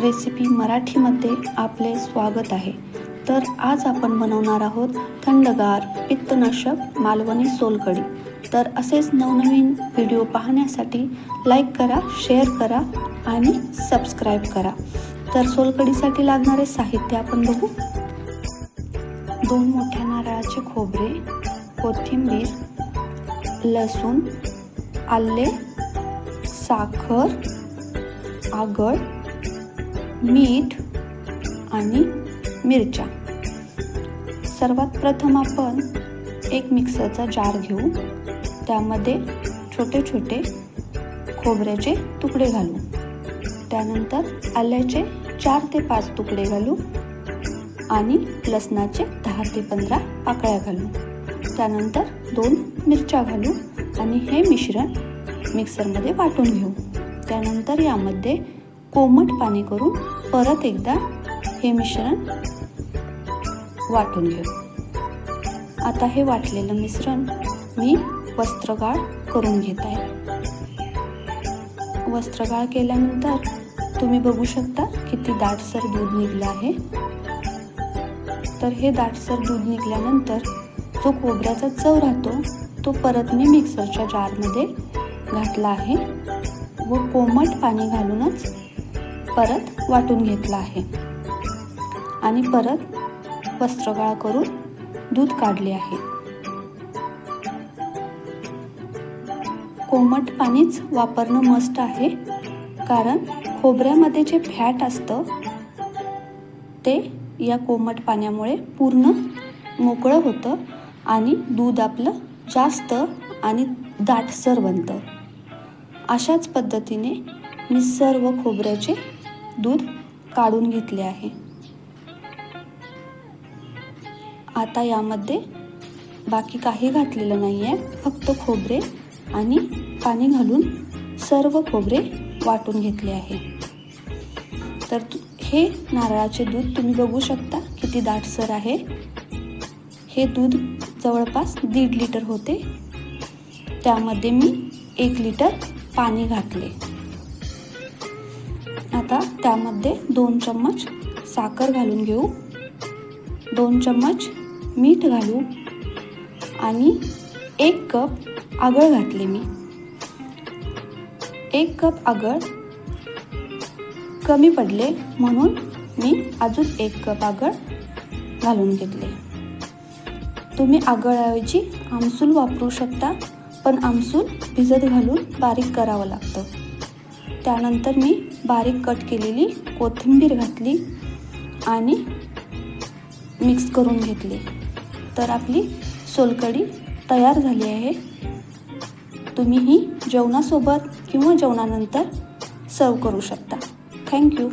Recipe मराठीमध्ये आपले स्वागत आहे. तर आज आपण बनवणार आहोत थंडगार पित्तनाशक मालवणी सोलकढी. तर असेच नवनवीन व्हिडिओ पाहण्यासाठी लाईक करा शेअर करा आणि सबस्क्राईब करा. तर सोलकढीसाठी लागणारे साहित्य आपण बघू. दोन मोठ्या नारळाचे खोबरे कोथिंबीर लसूण आले साखर आगळ मीठ आणि मिरच्या. सर्वात प्रथम आपण एक मिक्सरचा जार घेऊ. त्यामध्ये छोटे छोटे खोबऱ्याचे तुकडे घालू. त्यानंतर आल्याचे चार ते पाच तुकडे घालू आणि लसणाचे दहा ते पंधरा पाकळ्या घालू. त्यानंतर दोन मिरच्या घालू आणि हे मिश्रण मिक्सरमध्ये वाटून घेऊ. त्यानंतर यामध्ये कोमट पाणी करून परत एकदा हे मिश्रण वाटून घेऊ. आता हे वाटलेलं मिश्रण मी वस्त्रगाळ करून घेत आहे. वस्त्रगाळ केल्यानंतर तुम्ही बघू शकता किती दाटसर दूध निघलं आहे. तर हे दाटसर दूध निघाल्यानंतर जो खोबऱ्याचा चव राहतो तो परत मी मिक्सरच्या जारमध्ये घातला आहे. व कोमट पाणी घालूनच परत वाटून घेतलं आहे. आणि परत वस्त्रगाळ करून दूध काढले आहे. कोमट पाणीच वापरणं मस्त आहे कारण खोबऱ्यामध्ये जे फॅट असतं ते या कोमट पाण्यामुळे पूर्ण मोकळं होतं आणि दूध आपलं जास्त आणि दाटसर बनतं. अशाच पद्धतीने मी सर्व खोबऱ्याचे दूध काढून घेतले आहे. आता यामध्ये बाकी काही घातलेलं नाही आहे फक्त खोबरे आणि पाणी घालून सर्व खोबरे वाटून घेतले आहे. तर हे नारळाचे दूध तुम्ही बघू शकता किती दाटसर आहे. हे दूध जवळपास दीड लिटर होते. त्यामध्ये मी एक लिटर पाणी घातले. आता त्यामध्ये दोन चम्मच साखर घालून घेऊ. दोन चम्मच मीठ घालू आणि एक कप आगळ घातले मी. एक कप आगळ कमी पडले म्हणून मी अजून एक कप आगळ घालून घेतले. तुम्ही आगळऐवजी आमसूल वापरू शकता. पण आमसूल भिजत घालून बारीक करावं लागतं. त्यानंतर मी बारीक कट केलेली कोथिंबीर घातली आणि मिक्स करून घेतली. तर आपली सोलकढी तयार झाली आहे. तुम्ही ही जेवणासोबत किंवा जेवणानंतर सर्व करू शकता. थँक्यू